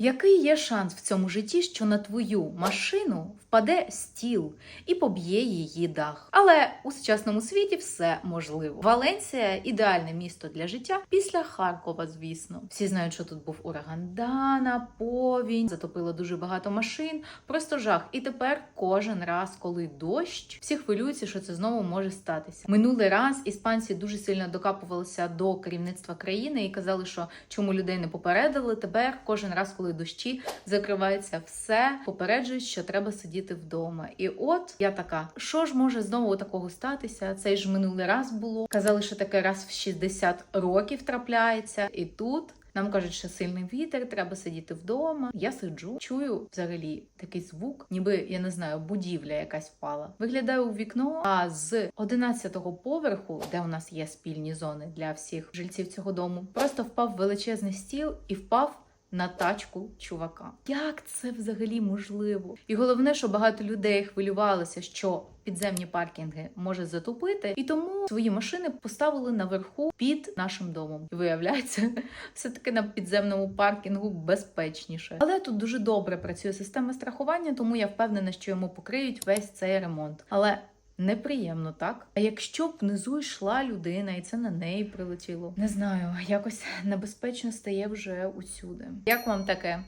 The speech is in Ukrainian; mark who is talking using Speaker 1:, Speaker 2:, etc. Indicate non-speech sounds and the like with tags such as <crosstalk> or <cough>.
Speaker 1: Який є шанс в цьому житті, що на твою машину впаде стіл і поб'є її дах? Але у сучасному світі все можливо. Валенсія ідеальне місто для життя після Харкова, звісно. Всі знають, що тут був ураган Дана, повінь, затопило дуже багато машин. Просто жах. І тепер кожен раз, коли дощ, всі хвилюються, що це знову може статися. Минулий раз іспанці дуже сильно докапувалися до керівництва країни і казали, що чому людей не попередили. Тепер кожен раз, коли дощі закривається все, попереджують, що треба сидіти вдома. І от я така, що ж може знову такого статися? Цей ж минулий раз було. Казали, що таке раз в 60 років трапляється, і тут. Нам кажуть, що сильний вітер, треба сидіти вдома. Я сиджу, чую взагалі такий звук, ніби я не знаю, будівля якась впала. Виглядаю у вікно. А з 11-го поверху, де у нас є спільні зони для всіх жильців цього дому, просто впав величезний стіл і впав. На тачку чувака. Як це взагалі можливо? І головне, що багато людей хвилювалися, що підземні паркінги може затопити, і тому свої машини поставили наверху під нашим домом. І виявляється, <laughs> все таки на підземному паркінгу безпечніше. Але тут дуже добре працює система страхування, тому я впевнена, що йому покриють весь цей ремонт. Але Неприємно, так? А якщо внизу йшла людина, і це на неї прилетіло, не знаю, якось небезпечно стає вже усюди. Як вам таке?